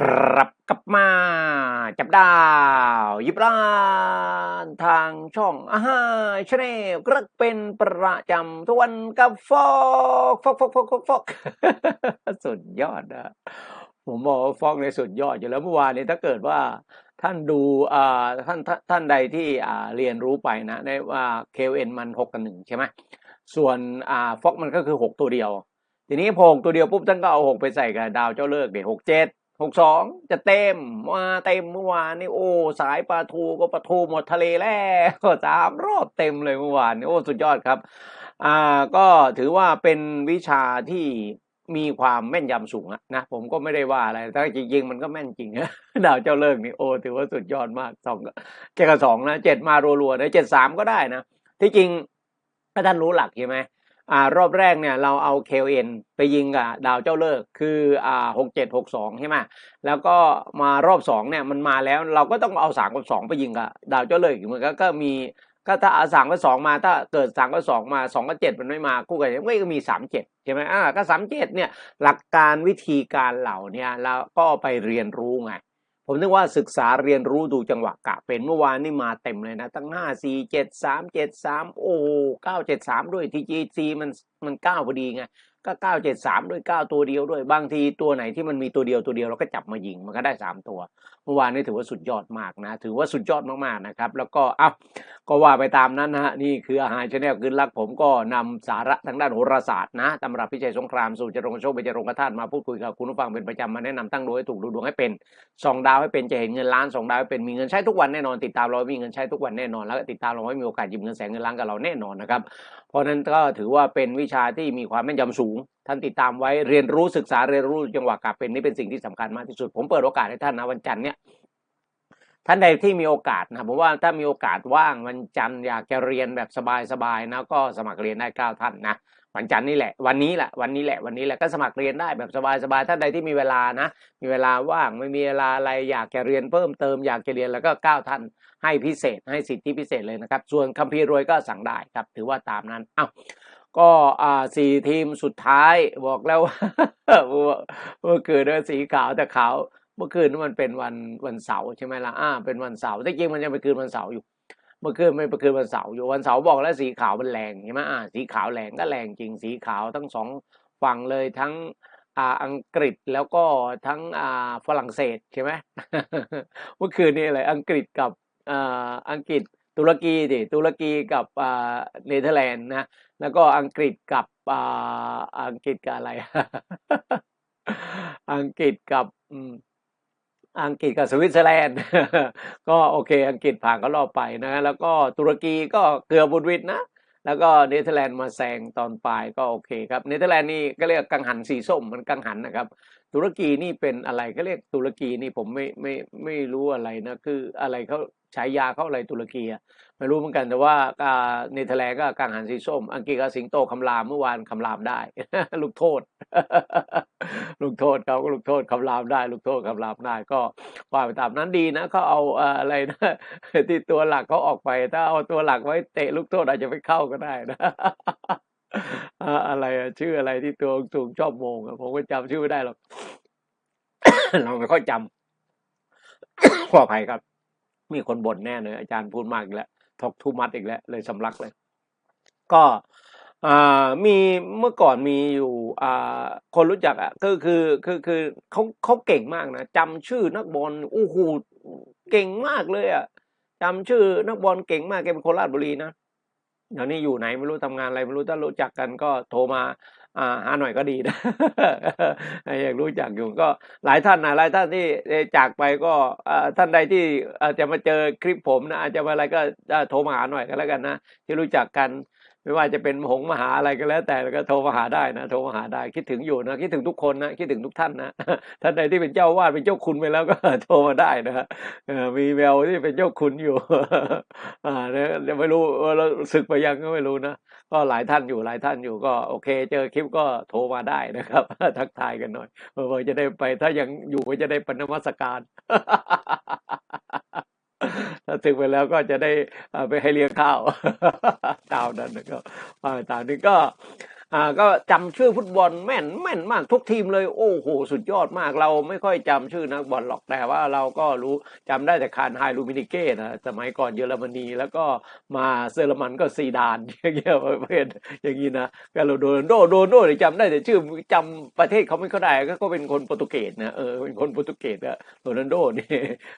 กลับกลับมา จับดาวยิบร้านทางช่องอาฮาชาแนลกระเป็นประจำทุกวันกับฟอกฟอกฟอกฟอกฟอกฟอกสุดยอดนะผมบอกฟอกในสุดยอดอยู่แล้วเมื่อวานนี้ถ้าเกิดว่าท่านดูอ่าท่านท่านใดที่อ่าเรียนรู้ไปนะในว่าเคเอ็นมันหกกับหนึ่งใช่ไหมส่วนอ่าฟอกมันก็คือหกตัวเดียว ทีนี้พอหกตัวเดียวปุ๊บท่านก็เอาหกไปใส่กับดาวเจ้าเลิกเดี๋ยวหกเจ็ด หกสองจะเต็มมาเต็มเมื่อวานนี่โอ้ สายปลาทูก็ปลาทูหมดทะเลแล้วก็สามรอบเต็มเลยเมื่อวานนี่โอ้สุดยอดครับ อ่าก็ถือว่าเป็นวิชาที่มีความแม่นยำสูงอะนะผมก็ไม่ได้ว่าอะไรแต่จริงๆมันก็แม่นจริงนะดาวเจ้าเลิกนี่โอ้ถือว่าสุดยอดมากสองเจ็ดกับสองนะเจ็ดมารัวๆนะเจ็ดสามก็ได้นะที่จริงถ้าท่านรู้หลักใช่ไหม อ่ารอบแรกเนี่ยเราเอา KN ไปยิงกับดาวเจ้าเลิกคืออ่าหกเจ็ดหกสองใช่ไหมแล้วก็มารอบสองเนี่ยมันมาแล้วเราก็ต้องเอาสามกับสองไปยิงกับดาวเจ้าเลิกอีกเหมือนกันก็มีก็ถ้าเอาสามกับสองมาถ้าเกิดสามกับสองมาสองกับเจ็ดมันไม่มาคู่กันไม่ก็มีสามเจ็ดใช่ไหมอ่าก็สามเจ็ดเนี่ยหลักการวิธีการเหล่าเนี่ยเราก็ไปเรียนรู้ไง ผมนึกว่าศึกษาเรียนรู้ดูจังหวะกะเป็นเมื่อวานนี่มาเต็มเลยนะ ตั้งห้าสี่เจ็ดสามเจ็ดสามโอ้เก้าเจ็ดสามด้วยทีจีซีมันมันเก้าพอดีไง ก็เก้าเจ็ดสามด้วยเก้าตัวเดียวด้วย บางทีตัวไหนที่มันมีตัวเดียวตัวเดียวเราก็จับมายิงมันก็ได้สามตัวเมื่อวานนี้ถือว่าสุดยอดมากนะ ถือว่าสุดยอดมากๆนะครับ แล้วก็อ้าก็ว่าไปตามนั้นฮะนี่คืออาหารชาแนลคืนรักผมก็นำสาระทางด้านโหราศาสตร์นะตำรับพิชัยสงครามสู่จรงโชคเบญจรงกธาตุมาพูดคุยกับคุณผู้ฟังเป็นประจำมาแนะนำตั้งดวงให้ถูกดูดวงให้เป็นสองดาวให้เป็นจะเห็นเงินล้านสองดาวให้เป็นมีเงินใช้ทุกวันแน่นอนติดตามเรามีเงินใช้ทุกวันแน่นอนแล้วติดตามเราไว้มีโอกาสหยิบเงินแสนเงินล้านกับเราแน่นอนนะครับเพราะนั้นก็ถือว่าเป็นวิชาที่มีความแม่นยำสูงท่านติดตามไว้เรียนรู้ศึกษาเรียนรู้จังหวะกาเป็นนี่เป็นสิ่งที่สำคัญมากที่สุด ผมเปิดโอกาสให้ท่านนะวันจันทร์เนี่ยท่านใดที่มีโอกาสนะผมว่าถ้ามีโอกาสว่างวันจันทร์อยากจะเรียนแบบสบายๆนะก็สมัครเรียนได้เก้าท่านนะวันจันทร์นี่แหละวันนี้แหละวันนี้แหละวันนี้แหละก็สมัครเรียนได้แบบสบายๆท่านใดที่มีเวลานะ มีเวลาว่างไม่มีเวลาอะไรอยากจะเรียนเพิ่มเติมอยากจะเรียนแล้วก็เก้าท่านให้พิเศษให้สิทธิพิเศษเลยนะครับ ส่วนคัมภีร์รวยก็สั่งได้ครับถือว่าตามนั้นอ้าว ก็อ่าสี่ทีมสุดท้ายบอกแล้วว่าเมื่อคืนเนสีขาวแต่ขาวเมื่อคืนนั้นมันเป็นวันวันเสาร์ใช่ไหมล่ะอ่าเป็นวันเสาร์แต่จริงมันจะไปคืนวันเสาร์อยู่ เมื่อคืนไม่เมื่อคืนวันเสาร์อยู่วันเสาร์บอกแล้วสีขาวมันแรงใช่ไหมอ่าสีขาวแรงก็แรงจริงสีขาวทั้งสองฝั่งเลยทั้งอ่าอังกฤษแล้วก็ทั้งอ่าฝรั่งเศสใช่ไหมเมื่อคืนนี้อะไรอังกฤษกับอ่าอังกฤษ ตุรกีดิตุรกีกับเนเธอร์แลนด์นะแล้วก็อังกฤษกับอ,อังกฤษกับอะไร อังกฤษกับอังกฤษกับสวิตเซอร์แลนด์ ก็โอเค อังกฤษผ่านก็รอบไปนะแล้วก็ตุรกีก็เกือบบุดวิดนะแล้วก็เนเธอร์แลนด์มาแซงตอนปลายก็โอเคครับเนเธอร์แลนด์นี่ก็เรียกกังหันสีส้มมันกังหันนะครับ ตุรกีนี่เป็นอะไรก็เรียกตุรกีนี่ผมไม่ไม่ไม่รู้อะไรนะคืออะไรเขา ฉายาเขาอะไรตุรกีไม่รู้เหมือนกันแต่ว่าเนเธอร์แลนด์ก็กังหันสีส้ม อังกฤษกัสิงโตคำรามเมื่อวานคำรามได้ ลูกโทษ ลูกโทษเขาก็ลูกโทษคำรามได้ ลูกโทษคำรามได้ก็ว่าไปตามนั้นดีนะเขาเอาอะไรนะที่ตัวหลักเขาออกไป ถ้าเอาตัวหลักไว้เตะลูกโทษอาจจะไม่เข้าก็ได้นะอะไรชื่ออะไรที่ตัวสูงชอบโมงผมก็จำชื่อไม่ได้หรอกเราไม่ค่อยจำขออภัยครับ มีคนบ่นแน่เลยอาจารย์พูดมากอีกแล้วทอกทูมัดอีกแล้วเลยสำลักเลย ก็มีเมื่อก่อนมีอยู่คนรู้จักอะก็คือคือคือเขาเขาเก่งมากนะจำชื่อนักบอลโอ้โหเก่งมากเลยอะจำชื่อนักบอลเก่งมากแกเป็นโคราชบุรีนะเดี๋ยวนี้อยู่ไหนไม่รู้ทำงานอะไรไม่รู้ถ้ารู้จักกันก็โทรมา หาหน่อยก็ดีนะอยากรู้จักอยู่ก็หลายท่านนะหลายท่านที่จากไปก็ท่านใดที่จะมาเจอคลิปผมนะอาจจะมาอะไรก็โทรมาหาหน่อยก็แล้วกันนะที่รู้จักกัน ไม่ว่าจะเป็นหงมหาอะไรก็แล้ว แต่ก็โทรมาหาได้นะโทรมาหาได้คิดถึงอยู่นะคิดถึงทุกคนนะคิดถึงทุกท่านนะท่านใดที่เป็นเจ้าวาดเป็นเจ้าคุณไปแล้วก็โทรมาได้นะฮะมีแววที่เป็นเจ้าคุณอยู่อ่าเนี่ยไม่รู้เออเราศึกไปยังก็ไม่รู้นะก็หลายท่านอยู่หลายท่านอยู่ก็โอเค เจอคลิปก็โทรมาได้นะครับ ทักทายกันหน่อยเออจะได้ไปถ้ายังอยู่ก็จะได้ปนมัสการ ถ้าถึงไปแล้วก็จะได้ไปให้เลี้ยงข้าวตามนั้นนะครับอ่าตามนี้ก็ อ่าก็จำชื่อฟุตบอลแม่นแม่นมากทุกทีมเลยโอ้โหสุดยอดมากเราไม่ค่อยจำชื่อนักบอลหรอกแต่ว่าเราก็รู้จำได้แต่คานไฮลูมินิเก้นะสมัยก่อนเยอรมนีแล้วก็มาเซอร์มันก็ซีดานอย่างเงี้ยประเภทอย่างนี้นะก็เราโดนโดโดนโดเนี่ยจำได้แต่ชื่อจำประเทศเขาไม่เข้าได้ก็เป็นคนโปรตุเกสนะเออเป็นคนโปรตุเกสอะโรนัลโดนี่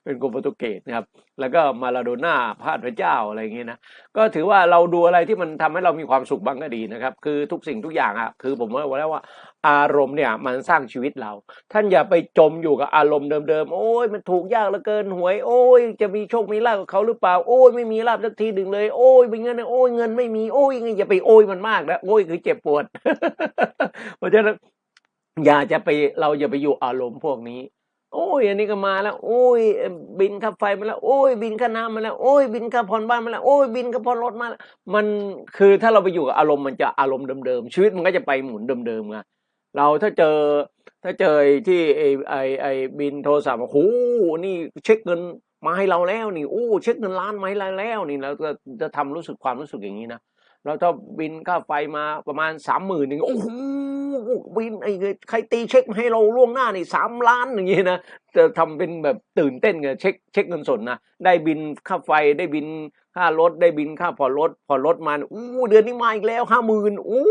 เป็นคนโปรตุเกสนะครับแล้วก็มาลาโดน่าพาดพระเจ้าอะไรอย่างเงี้ยนะก็ถือว่าเราดูอะไรที่มันทำให้เรามีความสุขบ้างก็ดีนะครับคือทุกสิ่งทุกอย่างอะคือผมว่าแล้วว่า อารมณ์เนี่ยมันสร้างชีวิตเรา ท่านอย่าไปจมอยู่กับอารมณ์เดิมๆโอ้ยมันถูกยากเหลือเกินหวย โอ้ยจะมีโชคมีลาภกับเขาหรือเปล่าโอ้ยไม่มีลาภสักทีหนึ่งเลย โอ้ยเป็นเงินโอ้ยเงินไม่มีโอ้ยอย่าไปโอ้ยมันมากนะโอ้ยคือเจ็บปวดเพราะฉะนั้นอย่าจะไปเราอย่าไปอยู่อารมณ์พวกนี้ โอ้ยอันนี้ก็มาแล้ว โอ้ย บินค่าไฟมาแล้ว โอ้ย บินค่าน้ำมาแล้ว โอ้ย บินค่าผ่อนบ้านมาแล้ว โอ้ย บินค่าผ่อนรถมาแล้ว มันคือถ้าเราไปอยู่กับอารมณ์มันจะอารมณ์เดิมๆ ชีวิตมันก็จะไปหมุนเดิมๆไงเราถ้าเจอถ้าเจอที่ไอไอไอบินโทรศัพท์โอ้โหนี่เช็คเงินมาให้เราแล้วนี่โอ้เช็คเงินล้านมาให้เราแล้วนี่เราจะจะทำรู้สึกความรู้สึกอย่างนี้นะเราถ้าบินค่าไฟมาประมาณสามหมื่นหนึ่งโอ้โห บินไอ้ใครตีเช็คมาให้เราล่วงหน้านี่สามล้านอย่างนี้นะจะทำเป็นแบบตื่นเต้นไงเช็คเช็คเงินสดนะได้บินค่าไฟได้บินค่ารถได้บินค่าผ่อนรถผ่อนรถมาอู้เดือนนี้มาอีกแล้วห้าหมื่นอู้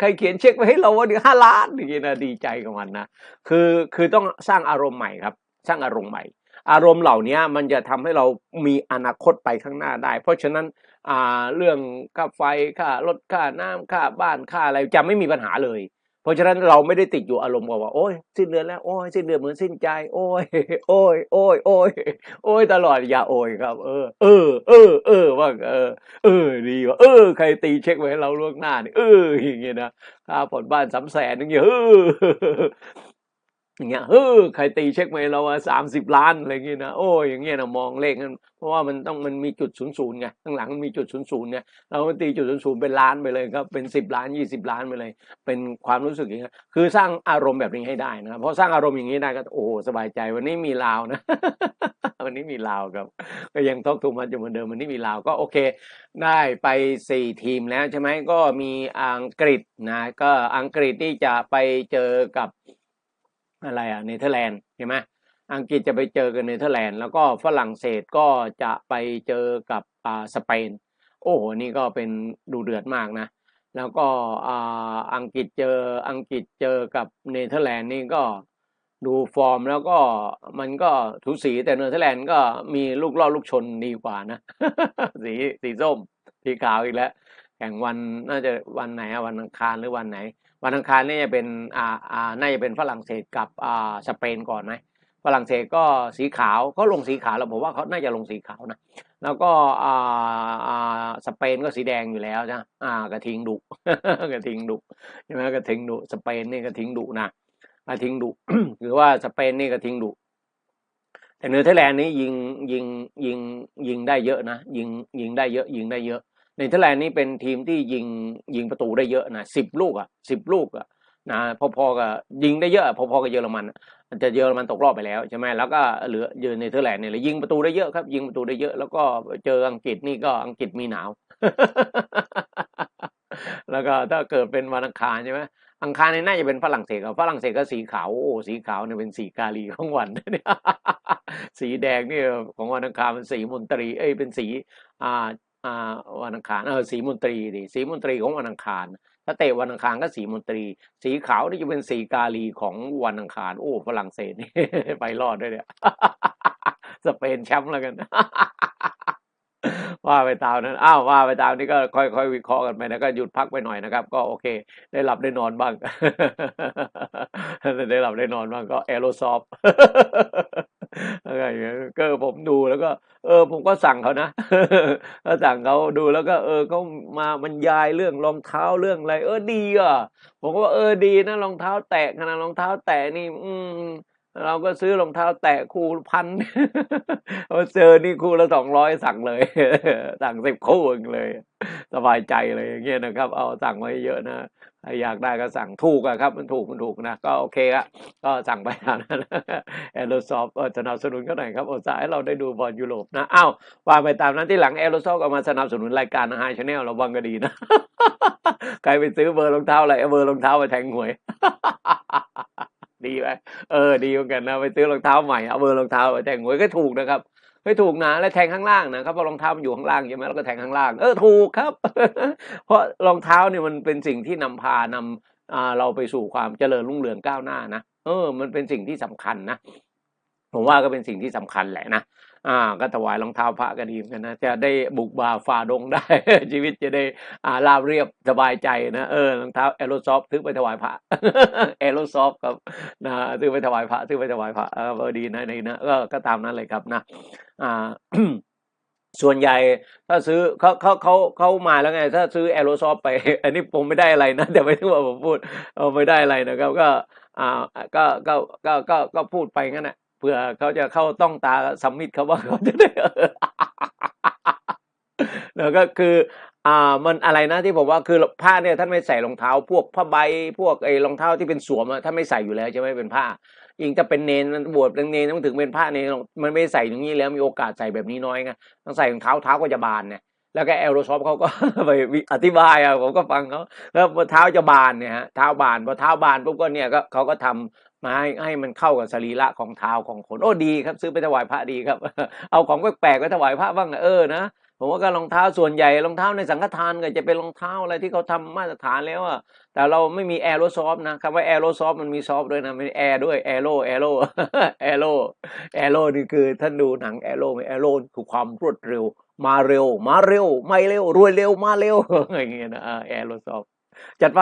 ใครเขียนเช็คไว้ให้เราว่าเดือนห้าล้านอย่างนี้นะดีใจกับมันนะคือคือต้องสร้างอารมณ์ใหม่ครับ สร้างอารมณ์ใหม่ อารมณ์เหล่านี้มันจะทำให้เรามีอนาคตไปข้างหน้าได้ เพราะฉะนั้น เรื่องค่าไฟค่ารถค่าน้ำค่าบ้านค่าอะไรจะไม่มีปัญหาเลย เพราะฉะนั้นเราไม่ได้ติดอยู่อารมณ์กับว่าโอ้ยสิ้นเดือนแล้วโอ้ยสิ้นเดือนเหมือนสิ้นใจ โอ้ยโอ้ยโอ้ยโอ้ยโอ้ยตลอดอย่าโอ้ยครับ เออ เออ เออ เออว่าเออ เออดีว่ะเออ ใครตีเช็คไว้ให้เราล่วงหน้านี่เอออย่างเงี้ยนะค่าผ่อนบ้านสามแสนอย่างเงี้ยเออ อย่างเงี้ยเออใครตีเช็คมาให้เราสามสิบล้านอะไรเงี้ยนะโอ้ยอย่างเงี้ยนะมองเลขนั้นเพราะว่ามันต้องมันมีจุดศูนย์ศูนย์ไงข้างหลังมันมีจุดศูนย์ศูนย์เนี่ยเราตีจุดศูนย์ศูนย์เป็นล้านไปเลยครับเป็นสิบล้านยี่สิบล้านไปเลย เป็นความรู้สึกอย่างเงี้ยคือสร้างอารมณ์แบบนี้ให้ได้นะครับเพราะสร้างอารมณ์อย่างนี้ได้ก็โอ้สบายใจวันนี้มีลาวนะ วันนี้มีลาวครับ ก็ยังทอกทูมันอยู่เหมือนเดิมวันนี้มีลาวก็โอเค ได้ไปสี่ทีมแล้วใช่ไหมก็มีอังกฤษนะก็อังกฤษที่จะไปเจอกับ อะไรอะเนเธอร์แลนด์เห็นไหมอังกฤษจะไปเจอกับเนเธอร์แลนด์แล้วก็ฝรั่งเศสก็จะไปเจอกับอ่าสเปน โอ้โหนี่ก็เป็นดูเดือดมากนะ แล้วก็อ่าอังกฤษเจออังกฤษเจอกับเนเธอร์แลนด์นี่ก็ดูฟอร์มแล้วก็มันก็ถูสีแต่เนเธอร์แลนด์ก็มีลูกล่อลูกชนดีกว่านะ สีสีส้มสีขาวอีกแล้วแข่งวันน่าจะวันไหนวันอังคารหรือวันไหน วันอังคารนี่จะเป็นอ่าอ่าน่าจะเป็นฝรั่งเศสกับอ่าสเปนก่อนไหมฝรั่งเศสก็สีขาวเขาลงสีขาวแล้วผมว่าเขาน่าจะลงสีขาวนะแล้วก็อ่าอ่าสเปนก็สีแดงอยู่แล้วนะอ่ากระทิงดุกระทิงดุใช่ไหมกระทิงดุสเปนนี่กระทิงดุนะกระทิงดุหรือว่าสเปนนี่กระทิงดุแต่เนเธอร์แลนด์นี่ยิงยิงยิงยิงได้เยอะนะยิงยิงได้เยอะยิงได้เยอะ เนเธอร์แลนด์นี่เป็นทีมที่ยิงยิงประตูได้เยอะนะสิบลูกอะสิบลูกอะนะพอๆกับยิงได้เยอะพอๆกับเยอรมันอะเยอรมันตกรอบไปแล้วใช่ไหมแล้วก็เหลือเยอเนเธอร์แลนด์เนี่ยยิงประตูได้เยอะครับ ยิงประตูได้เยอะ แล้วก็เจออังกฤษนี่ก็อังกฤษมีหนาว แล้วก็ถ้าเกิดเป็นวันอังคารใช่ไหมอังคารนี่น่าจะเป็นฝรั่งเศสกับฝรั่งเศสก็สีขาวโอ้สีขาวเนี่ยเป็นสีกาลีของวันเนี่ยสีแดงนี่ของวันอังคารเป็นสีมนตรีเอ้ยเป็นสีอ่า วันอังคารเออสีมนตรีดิสีมนตรีของวันอังคาร ถ้าเตะวันอังคารก็สีมนตรี สีขาวนี่จะเป็นสีกาลีของวันอังคาร โอ้ฝรั่งเศสนี่ไปรอดด้วยเนี่ยสเปนแชมป์แล้วกัน ว่าไปตามนั้นอ้าวว่าไปตามนี้ก็ค่อยๆวิเคราะห์กันไปนะก็หยุดพักไปหน่อยนะครับ ก็โอเค ได้หลับได้นอนบ้าง ได้หลับได้นอนบ้างก็แอโรซอฟอะไรอย่างเงี้ยก็ผมดูแล้วก็ เออ ผมก็สั่งเขานะก็สั่งเขาดูแล้วก็ เออเขามาบรรยายเรื่องรองเท้าเรื่องอะไร เออดีอะผมก็ว่าเออดีนะรองเท้าแตะขนาดรองเท้าแตะนี่ อืม เราก็ซื้อรองเท้าแตะคู่พันเจอนี่คู่ละสองร้อยสั่งเลย สั่งสิบคู่เองเลย สบายใจเลยอย่างเงี้ยนะครับ เอาสั่งไว้เยอะนะอยากได้ก็สั่งถูกอะครับ มันถูกมันถูกนะ ก็โอเคอะก็สั่งไปนั้นแอโรซอฟสนับสนุนเขาหน่อยครับโอซาให้เราได้ดูบอลยุโรปนะอ้าวว่าไปตามนั้นที่หลังแอโรซอฟก็มาสนับสนุนรายการไฮชแนลเราบังก็ดีนะใครไปซื้อเบอร์รองเท้าอะไรเอาเบอร์รองเท้าไปแทงหวย ดีไหมเออดีเหมือนกันนะไปซื้อรองเท้าใหม่เอาเบอร์รองเท้าไปแทงหวยก็ถูกนะครับไม่ถูกนะและแทงข้างล่างนะครับเพราะรองเท้ามันอยู่ข้างล่างใช่ไหมแล้วก็แทงข้างล่างเออถูกครับ เพราะรองเท้าเนี่ยมันเป็นสิ่งที่นำพานำอ่าเราไปสู่ความเจริญรุ่งเรืองก้าวหน้านะเออ มันเป็นสิ่งที่สำคัญนะผมว่าก็เป็นสิ่งที่สำคัญแหละนะ อ่าก็ถวายรองเท้าพระก็ดีเหมือนกันนะจะได้บุกบาฝ่าดงได้ ชีวิตจะได้อ่าราบเรียบสบายใจนะเออรองเท้าแอโรซอฟซื้อไปถวายพระแอโรซอฟครับนะซื้อไปถวายพระซื้อไปถวายพระเออเอดีนะดีนะก็ก็ตามนั้นเลยครับนะอ่าส่วนใหญ่ถ้าซื้อเขาเขาเขาเขามาแล้วไง ถ้าซื้อแอโรซอฟไป อันนี้ผมไม่ได้อะไรนะแต่ไม่ถึงว่าผมพูดเออไม่ได้อะไรนะครับ ก็อ่าก็ก็ก็ก็ก็พูดไปงั้นแหละ เผื่อเขาจะเข้าต้องตาสัมมิตเขาว่าเขาจะได้แล้วก็คืออ่ามันอะไรนะที่ผมว่าคือผ้าเนี่ยท่านไม่ใส่รองเท้า พวกผ้าใบพวกไอ้รองเท้าที่เป็นสวมอะท่านไม่ใส่อยู่แล้วใช่ไหมเป็นผ้ายิ่งจะเป็นเนนบวชเป็นเนนต้องถึงเป็นผ้าเนนมันไม่ใส่อย่างนี้แล้วมีโอกาสใส่แบบนี้น้อยไงต้องใส่รองเท้าเท้าก็จะบานเนี่ยแล้วก็แอลโรซอฟเขาก็ไปอธิบายอะผมก็ฟังเขาแล้วพอเท้าจะบานเนี่ยฮะเท้าบานพอเท้าบานปุ๊บก็เนี่ยก็เขาก็ทำ มาให้ให้มันเข้ากับสรีระของเท้าของคนโอ้ดีครับ ซื้อไปถวายพระดีครับ เอาของแปลกๆไปถวายพระบ้างเออนะผมว่าก็รองเท้าส่วนใหญ่รองเท้าในสังฆทานก็จะเป็นรองเท้าอะไรที่เขาทำมาตรฐานแล้วอะแต่เราไม่มีแอโรซอฟนะคำว่าแอโรซอฟมันมีซอฟด้วยนะมีแอร์ด้วยแอโรแอโรแอโรแอโรนี่คือท่านดูหนังแอโรแอโรคือความรวดเร็ว มาเร็ว มาเร็ว ไม่เร็วรวยเร็วมาเร็วอย่างเงี้ยนะแอโรซอฟจัดไป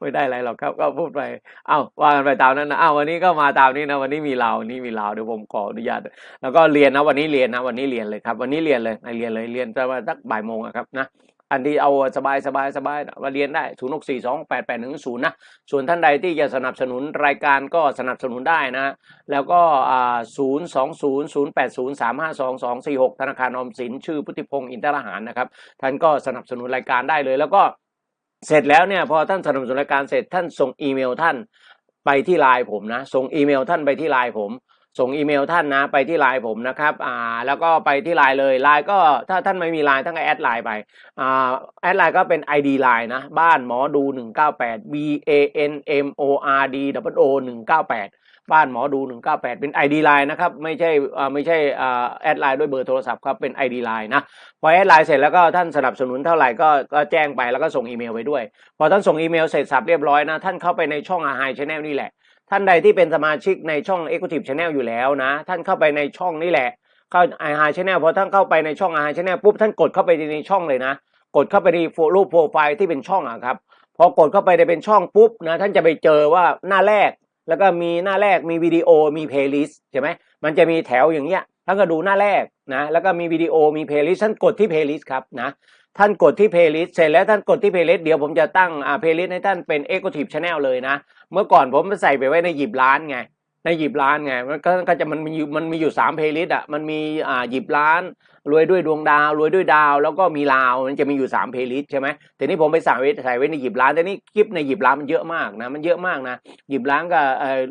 ไม่ได้อะไรหรอกครับ ก็พูดไปเอ้าว่ากันไปตามนั้นนะเอ้าวันนี้ก็มาตามนี้นะวันนี้มีเราวันนี้มีเราเดี๋ยวผมขออนุญาตแล้วก็เรียนนะวันนี้เรียนนะวันนี้เรียนเลยครับ วันนี้เรียนเลยเรียนเลยเรียนจะมาสักบ่ายโมงอะครับนะอันที่เอาสบายสบายสบายมาเรียนได้ศูนย์หกสี่สองแปดแปดหนึ่งศูนย์นะส่วนท่านใดที่จะสนับสนุนรายการก็สนับสนุนได้นะ แล้วก็ศูนย์สองศูนย์ศูนย์แปดศูนย์สามห้าสองสองสี่หกธนาคารออมสินชื่อพุทธิพงศ์อินทรหารนะครับ ท่านก็สนับสนุนรายการได้เลยแล้วก็ เสร็จแล้วเนี่ยพอท่านสนับสนุนรายการเสร็จท่านส่งอีเมลท่านไปที่ไลน์ผมนะ ส่งอีเมลท่านไปที่ไลน์ผม ส่งอีเมลท่านนะไปที่ไลน์ผมนะครับอ่าแล้วก็ไปที่ไลน์เลยไลน์ก็ถ้าท่านไม่มีไลน์ท่านก็แอดไลน์ไปอ่าแอดไลน์ก็เป็น ID ไลน์นะบ้านหมอดู 198 B A N M O R D W O 198 บ้านหมอดู 198 เป็น ID ไลน์นะครับ ไม่ใช่ไม่ใช่แอดไลน์ด้วยเบอร์โทรศัพท์ครับเป็น ID ไลน์นะพอแอดไลน์เสร็จแล้วก็ท่านสนับสนุนเท่าไหร่ก็ก็แจ้งไปแล้วก็ส่งอีเมลไปด้วย พอท่านส่งอีเมลเสร็จสับเรียบร้อยนะ ท่านเข้าไปในช่องอาหารชาแนลนี่แหละ ท่านใดที่เป็นสมาชิกในช่อง Executive Channel อยู่แล้วนะ ท่านเข้าไปในช่องนี่แหละ เข้าไอฮาชแนลพอท่านเข้าไปในช่องไอฮาชแนลปุ๊บท่านกดเข้าไปในช่องเลยนะ กดเข้าไปในรูปโปรไฟล์ที่เป็นช่องอะครับพอกดเข้าไปในเป็นช่องปุ๊บนะท่านจะไปเจอว่าหน้าแรก แล้วก็มีหน้าแรกมีวิดีโอมีเพลย์ลิสต์ใช่ไหมมันจะมีแถวอย่างเงี้ยท่านก็ดูหน้าแรกนะแล้วก็มีวิดีโอมีเพลย์ลิสต์ท่านกดที่เพลย์ลิสต์ครับนะท่านกดที่เพลย์ลิสต์เสร็จแล้วท่านกดที่เพลย์ลิสต์เดี๋ยวผมจะตั้งอ่าเพลย์ลิสต์ให้ท่านเป็น Executive Channel เลยนะ เมื่อก่อนผมใส่ไปไว้ในหยิบร้านไงในหยิบร้านไงมันก็จะมันมีอยู่มันมีอยู่สามเพลย์ลิสต์อะมันมีอ่าหยิบร้าน รวยด้วยดวงดาวรวยด้วยดาว แล้วก็มีลาวมันจะมีอยู่สามเพลย์ลิสต์ใช่ไหมแต่นี่ผมไปสั่งเวทใส่เวทในหยิบร้านแต่นี่คลิปในหยิบร้านมันเยอะมากนะมันเยอะมากนะหยิบร้านก็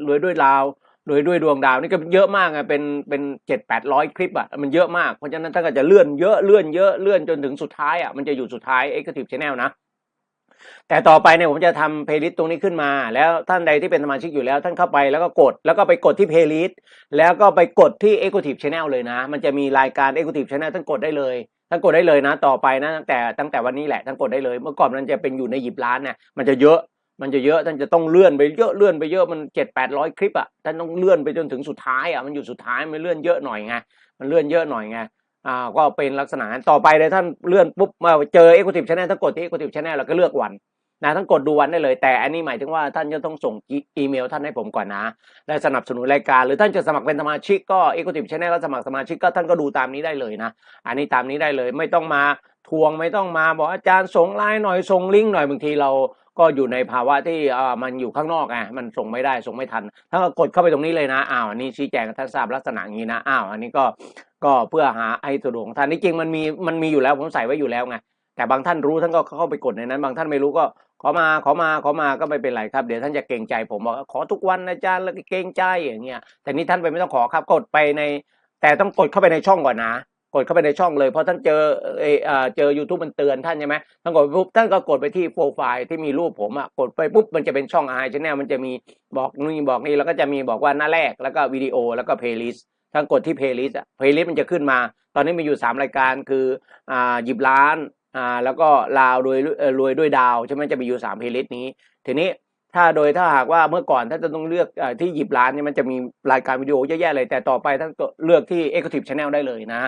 รวยด้วยลาวรวยด้วยดวงดาวนี่ก็เยอะมากไงเป็นเป็นเจ็ดแปดร้อยคลิปอะมันเยอะมากเพราะฉะนั้นถ้าเกิดจะเลื่อนเยอะเลื่อนเยอะเลื่อนจนถึงสุดท้ายอะมันจะอยู่สุดท้าย Executive Channel นะ แต่ต่อไปเนี่ยผมจะทำเพลย์ลิสต์ตรงนี้ขึ้นมา แล้วท่านใดที่เป็นสมาชิกอยู่แล้ว ท่านเข้าไปแล้วก็กด แล้วก็ไปกดที่เพลย์ลิสต์แล้วก็ไปกดที่ Executive Channel เลยนะ มันจะมีรายการ Executive Channel ท่านกดได้เลยท่านกดได้เลยนะ ต่อไปนะตั้งแต่ตั้งแต่วันนี้แหละท่านกดได้เลย เมื่อก่อนมันจะเป็นอยู่ในหยิบร้านเนี่ยมันจะเยอะมันจะเยอะท่านจะต้องเลื่อนไปเยอะเลื่อนไปเยอะมันเจ็ดแปดร้อยคลิปอะท่านต้องเลื่อนไปจนถึงสุดท้ายอะมันอยู่สุดท้ายมันเลื่อนเยอะหน่อยไงมันเลื่อนเยอะหน่อยไง อ่าก็เป็นลักษณะนั้นต่อไปเลยท่านเลื่อนปุ๊บมาเจอ Executive Channel ท่านกดที่ Executive Channel แล้วก็เลือกวันนะท่านกดดูวันได้เลย แต่อันนี้หมายถึงว่าท่านจะต้องส่งอีเมลท่านให้ผมก่อนนะ และสนับสนุนรายการ หรือท่านจะสมัครเป็นสมาชิกก็ Executive Channel แล้วสมัครสมาชิกก็ท่านก็ดูตามนี้ได้เลยนะ อันนี้ตามนี้ได้เลยไม่ต้องมาทวงไม่ต้องมาบอกอาจารย์ส่งไลน์หน่อยส่งลิงก์หน่อยบางทีเรา ก็อยู่ในภาวะที่เออมันอยู่ข้างนอกไงมันส่งไม่ได้ส่งไม่ทันถ้ากดเข้าไปตรงนี้เลยนะอ้าวอันนี้ชี้แจงท่านทราบลักษณะนี้นะอ้าวอันนี้ก็ก็เพื่อหาไอ้สะดวกของท่านที่จริงมันมีมันมีอยู่แล้วผมใส่ไว้อยู่แล้วไงแต่บางท่านรู้ท่านก็เข้าไปกดในนั้น บางท่านไม่รู้ก็ขอมาขอมาขอมาก็ไม่เป็นไรครับเดี๋ยวท่านจะเกรงใจผมบอกขอทุกวันนะอาจารย์แล้วก็เกรงใจอย่างเงี้ยแต่นี่ท่านไปไม่ต้องขอครับกดไปใน แต่ต้องกดเข้าไปในช่องก่อนนะ กดเข้าไปในช่องเลยเพราะท่านเจอเออเจอ YouTube มันเตือนท่านใช่ไหมท่านกดไปปุ๊บท่านก็กดไปที่โปรไฟล์ที่มีรูปผมอะกดไปปุ๊บมันจะเป็นช่องไอชแนลมันจะมีบอกนี่บอกนี่แล้วก็จะมีบอกว่าหน้าแรกแล้วก็วิดีโอแล้วก็เพลย์ลิสต์ท่านกดที่เพลย์ลิสต์อะเพลย์ลิสต์มันจะขึ้นมา ตอนนี้มีอยู่สามรายการคืออ่าหยิบล้านอ่าแล้วก็ลาวรวยรวยด้วยดาวใช่ไหมจะมีอยู่สามเพลย์ลิสต์นี้ ทีนี้ถ้าโดยถ้าหากว่าเมื่อก่อนถ้านจะต้องเลือกอที่หยิบร้านเนี่ยมันจะมีรายการวิดีโอเยอะแยะเลยแต่ต่อไปท่านเลือกที่ Executive Channel ได้เลยนะ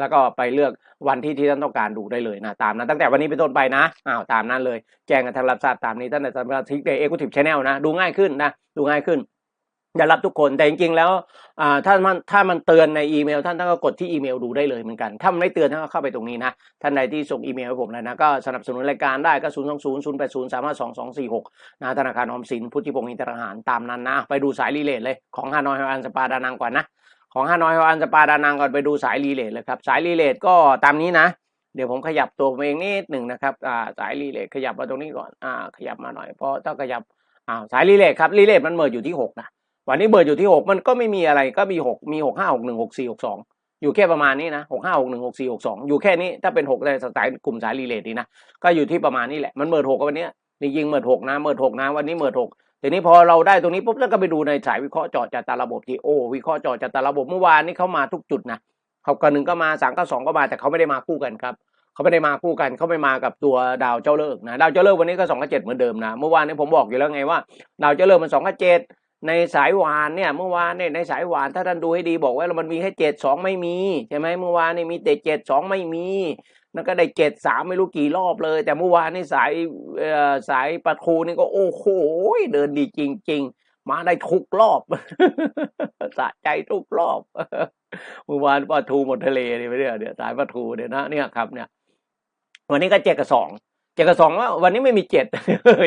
แล้วก็ไปเลือกวันที่ที่ท่านต้องการดูได้เลยนะตามนั้นตั้งแต่วันนี้เป็นต้นไปนะอ้าวตามนั้นเลย แจ้งกันทางรับทราบตามนี้ท่านในสมาชิกใน Executive Channel นะดูง่ายขึ้นนะดูง่ายขึ้นจะรับทุกคนแต่จริงๆแล้วอ่าถ้ามันถ้ามันเตือนในอีเมล ท่านท่านก็กดที่อีเมลดูได้เลยเหมือนกันถ้ามันไม่เตือนท่านก็เข้าไปตรงนี้นะท่านใดที่ส่งอีเมลให้ผมแล้วนะก็สนับสนุนรายการได้ก็0 2 0 0 8 0 3 5 2 2 4 6นะธนาคารออมสินพุทธิพงศ์อินทรหารตามนั้นนะ ไปดูสายรีเลทเลยของฮานอยฮอันสปาดานังก่อนนะ ของฮานอยอันสปาดานังก่อนไปดูสายรีเลทเลยครับ สายรีเลทก็ตามนี้นะ เดี๋ยวผมขยับตัวผมเองนิดหนึ่งนะครับอ่าสายรีเลทขยับมาตรงนี้ก่อนอ่าขยับมาหน่อยเพราะถ้าขยับอ่าสายรีเลทครับรีเลทมันเบิดอยู่ที่หกนะวันนี้เบิดอยู่ที่หกมันก็ไม่มีอะไรก็มีหกมีหกห้าหกหนึ่งหกสี่หกสองอยู่แค่ประมาณนี้นะหกห้าหกหนึ่งหกสี่หกสองอยู่แค่นี้ถ้าเป็นหกในสายกลุ่มสายรีเลทนี่นะก็อยู่ที่ประมาณนี้แหละมันเบิดหกวันนี้ยจริงๆเบิดหกนะเบิดหกนะวันนี้เบิดหก ทีนี้พอเราได้ตรงนี้ปุ๊บแล้วก็ไปดูในสายวิเคราะห์เจาะจากตาระบบทีโอวิเคราะห์เจาะจากตาระบบเมื่อวานนี้เขามาทุกจุดนะเขากันหนึ่งก็มาสามก็สองก็มาแต่เขาไม่ได้มาคู่กันครับเขาไม่ได้มาคู่กันเขาไม่มากับตัวดาวเจ้าเลิกนะดาวเจ้าเลิกวันนี้ก็สองกับเจ็ดเหมือนเดิมนะเมื่อวานนี้ผมบอกอยู่แล้วไงว่า ดาวเจ้าเลิกมันสองกับเจ็ดในสายวานเนี่ยเมื่อวานเนี่ยในสายวานถ้าท่านดูให้ดีบอกว่ามันมีแค่เจ็ดสองไม่มีใช่ไหมเมื่อวานนี่มีแต่เจ็ดสองไม่มี แล้วก็ได้เจ็ดสามไม่รู้กี่รอบเลย แต่เมื่อวานนี่สายสายปะทูนี่ก็โอ้โหเดินดีจริง ๆ มาได้ทุกรอบสะใจทุกรอบเมื่อวานปลาทูหมดทะเลเนี่ยไม่ได้เดี๋ยวสายปลาทูเนี่ยนะเนี่ยครับเนี่ย วันนี้ก็เจ็ดกับสองเจ็ดกับสองว่าวันนี้ไม่มีเจ็ด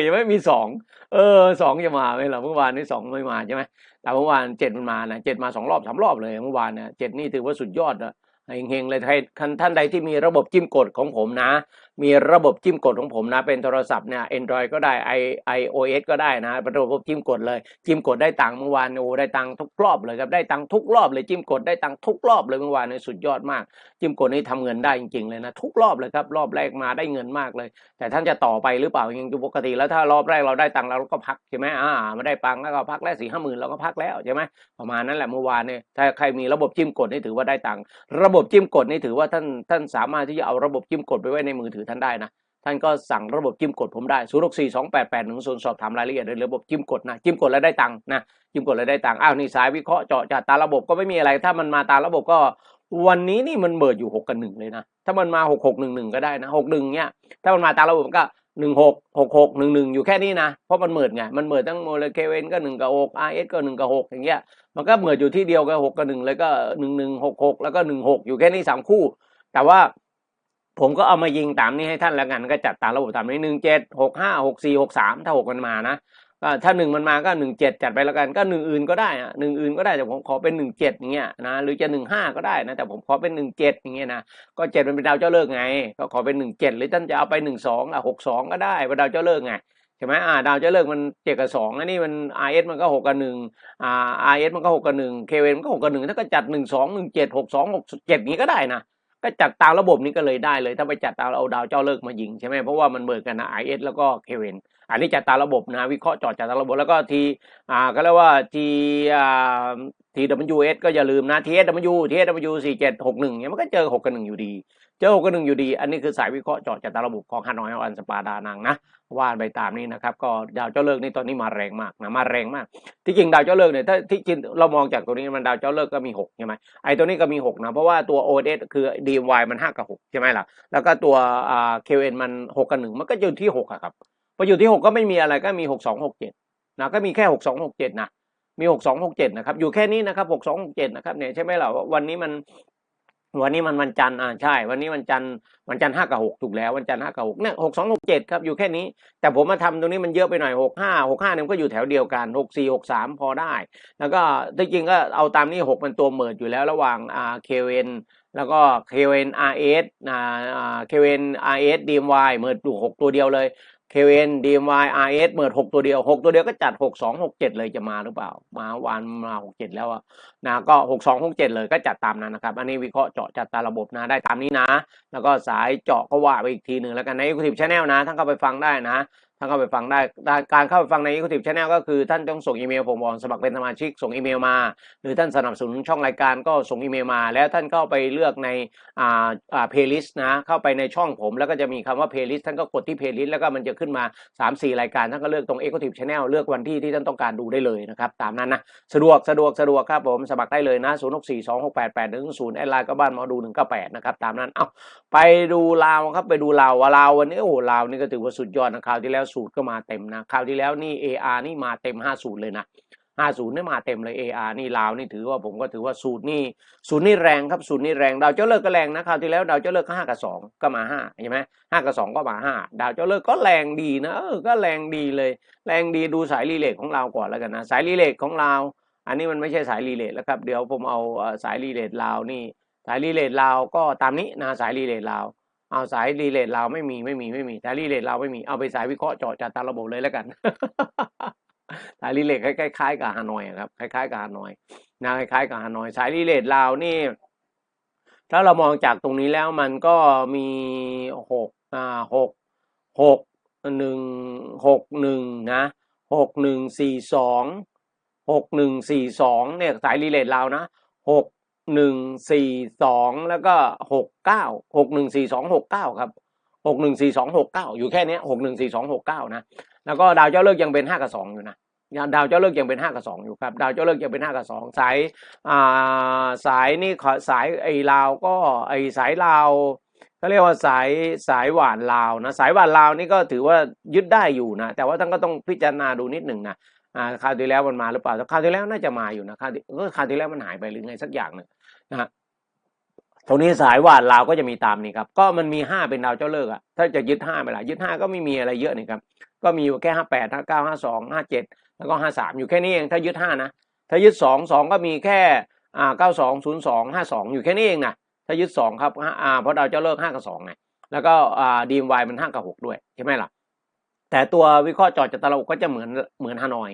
ยังไม่มีสองเออสองจะมาไหมล่ะเมื่อวานนี้สองไม่มาใช่ไหมแต่เมื่อวานเจ็ดมันมานะเจ็ดมาสองรอบสามรอบเลยเมื่อวานเนี่ยเจ็ดนี่ถือว่าสุดยอดอะ เฮงๆเลยใครท่านท่านใดที่มีระบบจิ้มกดของผมนะมีระบบจิ้มกดของผมนะ เป็นโทรศัพท์เนี่ย Android ก็ได้ i iOS ก็ได้นะเป็นระบบจิ้มกดเลย จิ้มกดได้ตังค์เมื่อวานโอ้ได้ตังค์ทุกรอบเลยครับได้ตังค์ทุกรอบเลยจิ้มกดได้ตังค์ทุกรอบเลยเมื่อวานเนี่ยสุดยอดมาก จิ้มกดนี่ทำเงินได้จริงๆเลยนะทุกรอบเลยครับรอบแรกมาได้เงินมากเลย แต่ท่านจะต่อไปหรือเปล่ายังปกติ แล้วถ้ารอบแรกเราได้ตังค์เราก็พักใช่ไหมอ่าไม่ได้ปังแล้วก็พักแล้วสี่ห้าหมื่นเราก็พักแล้วใช่ไหมประมาณนั้นแหละเมื่อวานเนี่ยถ้าใครมีระบบจิ้มกดนี่ถือว่าได้ตังค์ระบบจิ้มกดนี่ถือว่าท่านท่านสามารถที่จะเอาระบบจิ้มกดไปไว้ในมือถือท่านได้นะ ท่านก็สั่งระบบจิ้มกดผมได้0 6 4 2 8 8 1 0สอบถามรายละเอียดในระบบจิ้มกดนะ จิ้มกดแล้วได้ตังค์นะ จิ้มกดแล้วได้ตังค์ อ้าวนี่สายวิเคราะห์เจาะจากตาระบบก็ไม่มีอะไร ถ้ามันมาตามระบบก็วันนี้นี่มันเบิดอยู่ 6 กับ 1 เลยนะ ถ้ามันมา 6 6 1 1 ก็ได้นะ 6 1 เนี่ย ถ้ามันมาตามระบบมันก็ 1 6 6 6 1 1 อยู่แค่นี้นะ เพราะมันเมิดไง มันเมิดทั้งโมเลกุลเวนก็ 1 กับ 6 RS ก็ 1 กับ 6 อย่างเงี้ย มันก็เมิดอยู่ที่เดียวกับ 6 กับ 1 เลยก็ 1 1 6 6 แล้วก็ 1 6 อยู่แค่นี้ 3 คู่ แต่ว่า ผมก็เอามายิงตามนี้ให้ท่านแล้วกันก็จัดตามระบบตามนี้หนึ่งเจ็ดหกห้าหกสี่หกสามถ้าหกมันมานะก็ถ้าหนึ่งมันมาก็หนึ่งเจ็ดจัดไปแล้วกันก็หนึ่งอื่นก็ได้อะหนึ่งอื่นก็ได้แต่ผมขอเป็นหนึ่งเจ็ดอย่างเงี้ยนะหรือจะหนึ่งห้าก็ได้นะแต่ผมขอเป็นหนึ่งเจ็ดอย่างเงี้ยนะก็เจ็ดมันเป็นดาวเจ้าเลิกไง ก็ขอเป็นหนึ่งเจ็ดหรือท่านจะเอาไปหนึ่งสองอะหกสองก็ได้เป็นดาวเจ้าเลิกไงใช่ไหมอ่าดาวเจ้าเลิกมันเจ็ดกับสองอันนี้มัน RS มันก็หกกับหนึ่งอ่า RS มันก็หกกับหนึ่งเคเวนมันก็หกกับหนึ่งถ้าก็จัดหนึ่งสองหนึ่งเจ็ดหกสองหกเจ็ดนี้ก็ได้นะ ก็จัดตามระบบนี้ก็เลยได้เลย ถ้าไปจัดตามเอาดาวเจ้าเลิกมายิงใช่ไหมเพราะว่ามันเบิกกันนะไอเอสแล้วก็เคเวน อันนี้จัดตามระบบนะวิเคราะห์จอดจัดตามระบบแล้วก็ทีอ่าก็เรียกว่าทีอ่าทีดับยูเอสก็อย่าลืมนะทีเอสดับยูทีเอสดับยูสี่เจ็ดหกหนึ่งเนี่ยมันก็เจอหกกับหนึ่งอยู่ดี เจอหกกับหนึ่งอยู่ดี อันนี้คือสายวิเคราะห์จอดจัดตามระบบของฮานอยอันสปาดานังนะว่าไปตามนี้นะครับก็ดาวเจ้าเลิกนี่ตอนนี้มาแรงมากนะมาแรงมาก ที่จริงดาวเจ้าเลิกเนี่ยถ้าที่จริงเรามองจากตัวนี้มันดาวเจ้าเลิกก็มีหกใช่ไหมไอ้ตัวนี้ก็มีหกนะเพราะว่าตัว OS คือ DMY มันห้ากับหกใช่ไหมล่ะแล้วก็ตัวอ่า QN มันหกกับหนึ่งมันก็อยู่ที่หกอะครับ พออยู่ที่หกก็ไม่มีอะไรก็มีหกสองหกเจ็ดนะก็มีแค่หกสองหกเจ็ดนะมีหกสองหกเจ็ดนะครับอยู่แค่นี้นะครับหกสองหกเจ็ดนะครับเนี่ยใช่ไหมล่ะว่าวันนี้มันวันนี้มันวันจันทร์อ่าใช่ วันนี้วันจันทร์วันจันทร์ห้ากับหกถูกแล้ววันจันทร์ห้ากับหกเนี่ยหกสองหกเจ็ดครับอยู่แค่นี้ แต่ผมมาทำตรงนี้มันเยอะไปหน่อยหกห้าหกห้าเนี่ยมันก็อยู่แถวเดียวกันหกสี่หกสามพอได้ แล้วก็ที่จริงก็เอาตามนี้หกเป็นตัวเมิดอยู่แล้วระหว่างอ่าเคเวนแล้วก็เคเวนอาร์เอสอ่าเคเวนอาร์เอสดีมวายเมิดอยู่หกตัวเดียวเลย เคเวนดีมวายอาร์เมิดหกตัวเดียวหกตัวเดียวก็จัดหกสองหกเจ็ดเลยจะมาหรือเปล่า มาวันมาหกเจ็ดแล้วอะนะก็หกสองหกเจ็ดเลยก็จัดตามนั้นนะครับ อันนี้วิเคราะห์เจาะจัดตามระบบนะได้ตามนี้นะ แล้วก็สายเจาะก็ว่าไปอีกทีหนึ่งแล้วกันใน Executive Channel นะท่านเข้าไปฟังได้นะ ท่านเข้าไปฟังได้ การเข้าไปฟังใน Executive Channel ก็คือท่านต้องส่งอีเมลผมบอกสมัครเป็นสมาชิกส่งอีเมลมา หรือท่านสนับสนุนช่องรายการก็ส่งอีเมลมา แล้วท่านก็ไปเลือกในอ่าอ่า playlist นะเข้าไปในช่องผม แล้วก็จะมีคำว่า playlist ท่านก็กดที่ playlist แล้วก็มันจะขึ้นมา 3-4 รายการท่านก็เลือกตรง Executive Channel เลือกวันที่ที่ท่านต้องการดูได้เลยนะครับตามนั้นนะสะดวกสะดวกสะดวกครับผมสมัครได้เลยนะ0 6 4 2 6 8 8 1 0แอดไลน์ก็บ้านหมอดู198นะครับตามนั้นเอ้าไปดูลาวครับไปดูลาวว่าลาววันนี้โอ้ลาวนี่ก็ถือว่าสุดยอดนะคราวที่แล้วสูตรก็มาเต็มนะคราวที่แล้วนี่ AR นี่มาเต็ม 50 เลยนะ50นี่มาเต็มเลย AR นี่ลาวนี่ถือว่าผมก็ถือว่าสูตรนี่สูตรนี่แรงครับสูตรนี่แรงดาวเจ้าเลิกก็แรงนะคราวที่แล้วดาวเจ้าเลิกก็ห้ากับสองก็มาห้าใช่ไหมห้ากับสองก็มาห้าดาวเจ้าเลิกก็แรงดีนะเออก็แรงดีเลย แรงดีดูสายรีเลทของเราก่อนแล้วกันนะสายรีเลทของเราอันนี้มันไม่ใช่สายรีเลทแล้วครับเดี๋ยวผมเอาสายรีเลทลาวนี่สายรีเลทลาวก็ตามนี้นะสายรีเลทลาว เอาสายรีเลทลาไม่มีไม่มีไม่มีสายรีเลทลาไม่มีเอาไปสายวิเคราะห์เจาะจัดตามระบบเลยแล้วกัน สายรีเลทคล้ายๆกับฮานอยครับคล้ายๆกับฮานอยนะคล้ายๆกับฮานอย สายรีเลทลานี่ ถ้าเรามองจากตรงนี้แล้วมันก็มีหกอ่าหกหกหนึ่งหกหนึ่งนะหกหนึ่งสี่สองหกหนึ่งสี่สองเนี่ยสายรีเลทเรานะหก หนึ่งสี่สองแล้วก็หกเก้าหกหนึ่งสี่สองหกเก้าครับหกหนึ่งสี่สองหกเก้าอยู่แค่นี้หกหนึ่งสี่สองหกเก้านะแล้วก็ดาวเจ้าเลิกยังเป็นห้ากับสองอยู่นะดาวเจ้าเลิกยังเป็นห้ากับสองอยู่ครับ ดาวเจ้าเลิกยังเป็นห้ากับสองสายอ่าสายนี่ขอสายไอ้ลาวก็ไอ้สายลาวก็เรียกว่าสายสายหวานลาวนะสายหวานลาวนี่ก็ถือว่ายึดได้อยู่นะแต่ว่าท่านก็ต้องพิจารณาดูนิดหนึ่งนะ คราวที่แล้วมันมาหรือเปล่าแต่คราวที่แล้วน่าจะมาอยู่นะคราวที่ก็คราวที่แล้วมันหายไปหรือไงสักอย่างหนึ่งนะฮะตรงนี้สายวานลาวก็จะมีตามนี้ครับ ก็มันมีห้าเป็นดาวเจ้าเลิกอะถ้าจะยึดห้าไปละยึดห้าก็ไม่มีอะไรเยอะนี่ครับ ก็มีอยู่แค่ห้าแปดห้าเก้าห้าสองห้าเจ็ดแล้วก็ห้าสามอยู่แค่นี้เอง ถ้ายึดห้านะ ถ้ายึดสองสองก็มีแค่อ่าเก้าสองศูนย์สองห้าสองอยู่แค่นี้เองนะถ้ายึดสองครับอ่าเพราะดาวเจ้าเลิกห้ากับสองไง แล้วก็อ่าดีมวายมันห้ากับหกด้วยใช่ไหมล่ะ แต่ตัววิเคราะห์จอดจัตระก็จะเหมือนเหมือนฮานอย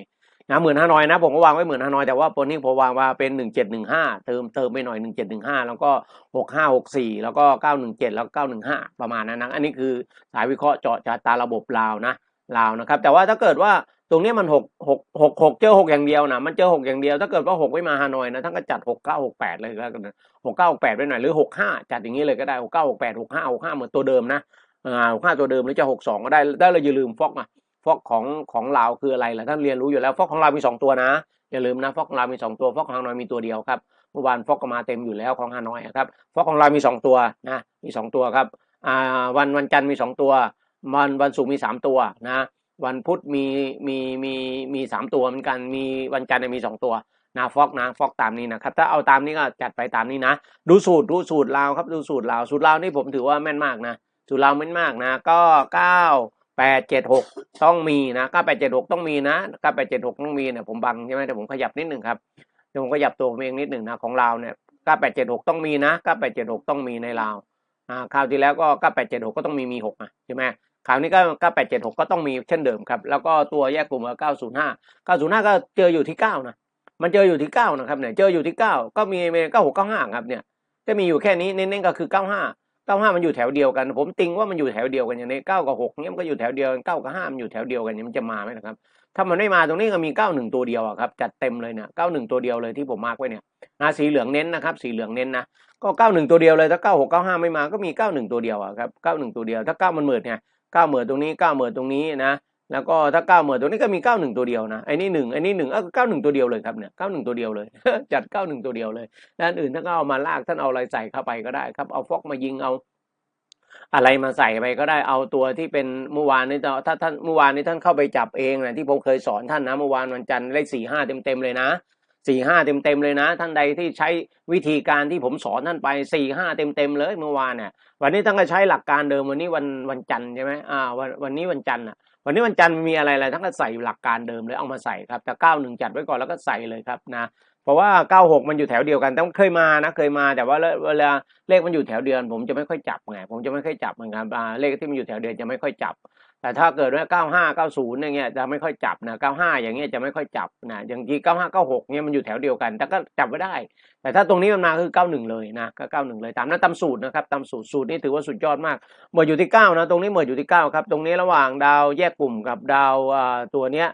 นะเหมือนฮานอยนะผมก็วางไว้เหมือนฮานอยแต่ว่าตัวนี้ผมวางว่าเป็นหนึ่งเจ็ดหนึ่งห้าเติมเติมไปหน่อยหนึ่งเจ็ดหนึ่งห้าแล้วก็หกห้าหกสี่แล้วก็เก้าหนึ่งเจ็ดแล้วเก้าหนึ่งห้าประมาณนั้นนะอันนี้คือสายวิเคราะห์เจาะจัตาระบบลาวนะลาวนะครับ แต่ว่าถ้าเกิดว่าตรงนี้มันหกหกหกหกเจอหกอย่างเดียวนะมันเจอหกอย่างเดียว ถ้าเกิดว่าหกไม่มาฮานอยนะท่านก็จัดหกเก้าหกแปดเลยก็กันหกเก้าหกแปดไปหน่อยหรือหกห้าจัดอย่างนี้เลยก็ได้หกเก้าหกแปดหกห้าหกห้าเหมือนตัวเดิมนะ หกห้าตัวเดิมหรือจะหกสองก็ได้ได้เลยอย่าลืมฟอกนะฟอกของของลาวคืออะไรล่ะท่านเรียนรู้อยู่แล้ว ฟอกของเรามีสองตัวนะ อย่าลืมนะฟอกของเรามีสองตัวฟอกของฮานอยมีตัวเดียวครับเมื่อวานฟอกก็มาเต็มอยู่แล้วของฮานอยครับฟอกของเรามีสองตัวนะมีสองตัวครับอ่าวันวันจันทร์มีสองตัว วันวันศุกร์มีสามตัวนะ วันพุธมีมีมีมีสามตัวเหมือนกันมีวันจันทร์มีสองตัวนะฟอกนะฟอกตามนี้นะครับ ถ้าเอาตามนี้ก็จัดไปตามนี้นะ ดูสูตรดูสูตรลาวครับดูสูตรลาวสูตรลาวนี่ผมถือว่าแม่นมากนะ สูตราวแม่นมากนะ ก็เก้าแปดเจ็ดหกต้องมีนะเก้าแปดเจ็ดหกต้องมีนะเก้าแปดเจ็ดหกต้องมีเนี่ยผมบังใช่ไหมแต่ผมขยับนิดหนึ่งครับเดี๋ยวผมขยับตัวผมเองนิดหนึ่งนะของลาเนี่ยเก้าแปดเจ็ดหกต้องมีนะเก้าแปดเจ็ดหกต้องมีในลาอ่าคราวที่แล้วก็เก้าแปดเจ็ดหกก็ต้องมีมีหกนะใช่ไหมคราวนี้ก็เก้าแปดเจ็ดหกก็ต้องมีเช่นเดิมครับ แล้วก็ตัวแยกกลุ่มเก้าศูนย์ห้าเก้าศูนย์ห้าก็เจออยู่ที่เก้านะมันเจออยู่ที่เก้านะครับเนี่ยเจออยู่ที่เก้าก็มีเก้าหกเก้าห้าครับเนี่ยจะมีอยู่แค่นี้เน้นๆก็คือเก้าห้า เก้าห้ามันอยู่แถวเดียวกัน ผมติงว่ามันอยู่แถวเดียวกันอย่างนี้เก้ากับหกเนี่ยมันก็อยู่แถวเดียวกันเก้ากับห้ามันอยู่แถวเดียวกันเนี่ยมันจะมาไหมนะครับ ถ้ามันไม่มาตรงนี้ก็มีเก้าหนึ่งตัวเดียวอะครับจัดเต็มเลยเนี่ยเก้าหนึ่งตัวเดียวเลยที่ผมมาร์กไว้เนี่ยนะสีเหลืองเน้นนะครับ สีเหลืองเน้นนะก็เก้าหนึ่งตัวเดียวเลยถ้าเก้าหกเก้าห้าไม่มาก็มีเก้าหนึ่งตัวเดียวอะครับเก้าหนึ่งตัวเดียวถ้าเก้ามันเหมือดเนี่ยเก้าหมื่นตรงนี้เก้าหมื่นตรงนี้นะ แล้วก็ถ้าเก้าหมื่นตรงนี้ก็มีเก้าหนึ่งตัวเดียวนะไอ้นี่หนึ่งไอ้นี่หนึ่งเออเก้าหนึ่งตัวเดียวเลยครับเนี่ยเก้าหนึ่งตัวเดียวเลย จัดเก้าหนึ่งตัวเดียวเลยด้านอื่นท่านก็เอามาลากท่านเอาอะไรใส่เข้าไปก็ได้ครับ เอาฟอกมายิงเอาอะไรมาใส่ไปก็ได้เอาตัวที่เป็นเมื่อวานนี้ถ้าท่านเมื่อวานนี้ท่านเข้าไปจับเองนะที่ผมเคยสอนท่านนะเมื่อวานวันจันทร์เลขสี่ห้าเต็มเต็มเลยนะสี่ห้าเต็มเต็มเลยนะ ท่านใดที่ใช้วิธีการที่ผมสอนท่านไปสี่ห้าเต็มเต็มเลยเมื่อวานเนี่ยวันนี้ท่านก็ใช้หลักการเดิมวันนี้วันวันจันทร์ใช่ไหมอ่าวันวันนี้วันจันทร์อะ วันนี้วันจันทร์มีอะไรอะไรทั้งก็ใส่หลักการเดิมเลยเอามาใส่ครับแต่เก้าหนึ่งจัดไว้ก่อนแล้วก็ใส่เลยครับนะเพราะว่าเก้าหกมันอยู่แถวเดียวกันแต่เคยมานะเคยมาแต่ว่าเวลาเลขมันอยู่แถวเดียวกันผมจะไม่ค่อยจับไงผมจะไม่ค่อยจับเหมือนกันเลขที่มันอยู่แถวเดียวจะไม่ค่อยจับ แต่ถ้าเกิดว่าเก้าห้าเก้าศูนย์อย่างเงี้ยจะไม่ค่อยจับนะเก้าห้าอย่างเงี้ยจะไม่ค่อยจับนะอย่างที่เก้าห้าเนี่ยมันอยู่แถวเดียวกัน แต่ก็จับไว้ได้ แต่ถ้าตรงนี้มันมาคือเก้าหนึ่งเลยนะก็เก้าหนึ่งเลยตามนั้นตามสูตรนะครับตามสูตรสูตรนี่ถือว่าสุดยอดมากเมื่ออยู่ที่เก้านะ ตรงนี้เมื่ออยู่ที่เก้าครับ ตรงนี้ระหว่างดาวแยกกลุ่มกับดาวตัวเนี้ย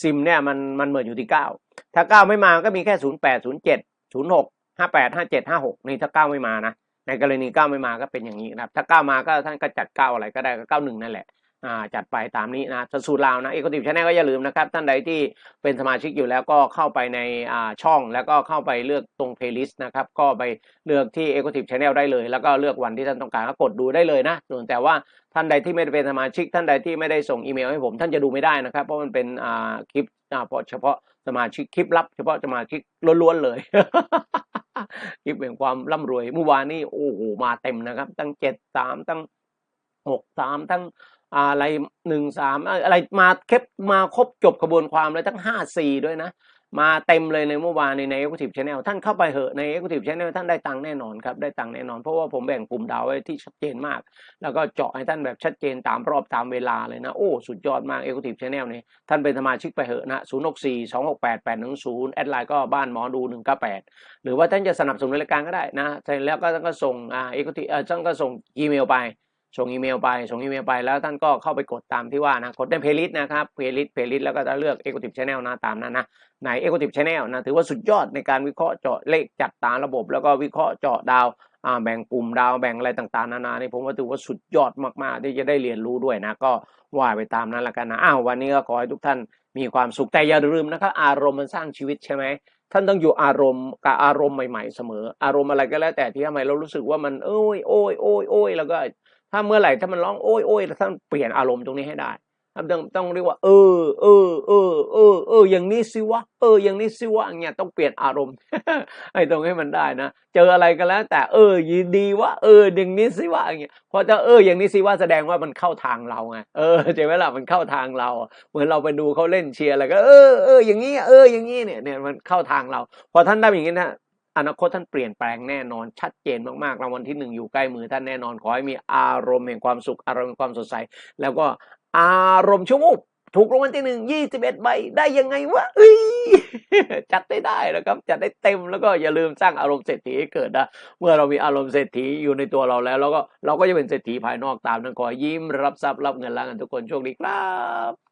ซิมเนี่ยมันมันเมื่ออยู่ที่เก้าถ้าเก้าไม่มาก็มีแค่ศูนย์แปดศูนย์เจ็ดศูนย์หกห้าแปดห้าเจ็ดห้าหกนี่ถ้าเก้าไม่มานะ ในกรณีก้าวไม่มาก็เป็นอย่างนี้นะครับ ถ้าก้าวมาก็ท่านก็จัดก้าวอะไรก็ได้ก็ก้าวหนึ่งนั่นแหละอ่าจัดไปตามนี้นะสูตรลาวนะเอกติฟชาแนลก็อย่าลืมนะครับ ท่านใดที่เป็นสมาชิกอยู่แล้วก็เข้าไปในอ่าช่องแล้วก็เข้าไปเลือกตรง playlist นะครับ ก็ไปเลือกที่ e c o t i v e Channel ได้เลย แล้วก็เลือกวันที่ท่านต้องการก็กดดูได้เลยนะส่วนแต่ว่าท่านใดที่ไม่ได้เป็นสมาชิก ท่านใดที่ไม่ได้ส่งอีเมลให้ผม ท่านจะดูไม่ได้นะครับ เพราะมันเป็นอ่าคลิปอ่าเฉพาะ สมาชิกคลิปลับ เฉพาะสมาชิกล้วนๆเลยคลิปแห่งความร่ำรวยเมื่อวานนี้โอ้โหมาเต็มนะครับ ตั้งเจ็ดสามตั้งหกสามตั้งอะไรหนึ่งสามอะไรมาเคปมาครบจบกระบวนความเลยทั้งห้าสี่ด้วยนะ มาเต็มเลยในเมื่อวานในใน Executive Channel ท่านเข้าไปเหอะใน Executive Channel ท่านได้ตังค์แน่นอนครับ ได้ตังค์แน่นอน เพราะว่าผมแบ่งกลุ่มดาวไว้ที่ชัดเจนมาก แล้วก็เจาะให้ท่านแบบชัดเจนตามรอบตามเวลาเลยนะ โอ้ สุดยอดมาก Executive Channel นี่ท่านเป็นสมาชิกไปเหอะนะ0 6 4 2 6 8 8 1 0แอดไลน์ก็บ้านหมอดู 198 หรือว่าท่านจะสนับสนุนรายการก็ได้นะเสร็จแล้วก็ท่านก็ส่งอ่า Executive เออท่านก็ส่งอีเมลไป ส่งอีเมลไปส่งอีเมลไปแล้วท่านก็เข้าไปกดตามที่ว่านะกดในเพลย์ลิสต์นะครับเพลย์ลิสต์เพลย์ลิสต์แล้วก็จะเลือก Executive Channel นะตามนั้นนะใน Executive Channel นะถือว่าสุดยอดในการวิเคราะห์เจาะเลขจัดตามระบบ แล้วก็วิเคราะห์เจาะดาวาแบ่งกลุ่มดาวแบ่งอะไรต่างๆนานานี่ผมว่าถือว่าสุดยอดมากๆ ที่จะได้เรียนรู้ด้วยนะก็ว่าไปตามนั้นละกันนะอ้าววันนี้ก็ขอให้ทุกท่านมีความสุขแต่อย่าลืมนะครับอารมณ์มันสร้างชีวิตใช่ไหมท่านต้องอยู่อารมณ์กับอารมณ์ใหม่ๆเสมอ อารมณ์อะไรก็แล้วแต่ที่ทำไมเรารู้สึกว่ามันโอ้ยโอ้ยโอ้ยโอ้ยแล้วก็ ถ้าเมื่อไหร่ถ้ามันร้องโอ้ยโอ้ยแล้วท่านเปลี่ยนอารมณ์ตรงนี้ให้ได้ท่านต้องต้องเรียกว่า เออเออเออเออเอออย่างนี้สิวะเออ อย่างนี้สิวะอย่างเงี้ยต้องเปลี่ยนอารมณ์ไอ้ตรงให้มันได้นะเจออะไรก็แล้ว แต่เออยินดีวะเอออย่างนี้สิวะอย่างเงี้ยพอจะเอออย่างนี้สิวะแสดงว่ามันเข้าทางเราไงเออใช่ไหมล่ะมันเข้าทางเรา เหมือนเราไปดูเขาเล่นเชียร์อะไรก็เออเอออย่างนี้เอออย่างนี้เนี่ยเนี่ยมันเข้าทางเรา พอท่านได้อย่างนี้นะ อนาคตท่านเปลี่ยนแปลงแน่นอนชัดเจนมากๆรางวัลที่หนึ่งอยู่ใกล้มือท่านแน่นอนขอให้มีอารมณ์แห่งความสุขอารมณ์แห่งความสดใส แล้วก็อารมณ์ชั่วโมงถูกรางวัลที่หนึ่งยี่สิบเอ็ดใบได้ยังไงวะเอ้ยจัดได้ได้นะครับ จัดได้เต็มแล้วก็อย่าลืมสร้างอารมณ์เศรษฐีให้เกิดนะเมื่อเรามีอารมณ์เศรษฐีอยู่ในตัวเราแล้วเราก็เราก็จะเป็นเศรษฐีภายนอกตามนั้นขอยิ้มรับทรัพย์รับเงินล้านกันทุกคนโชคดีครับ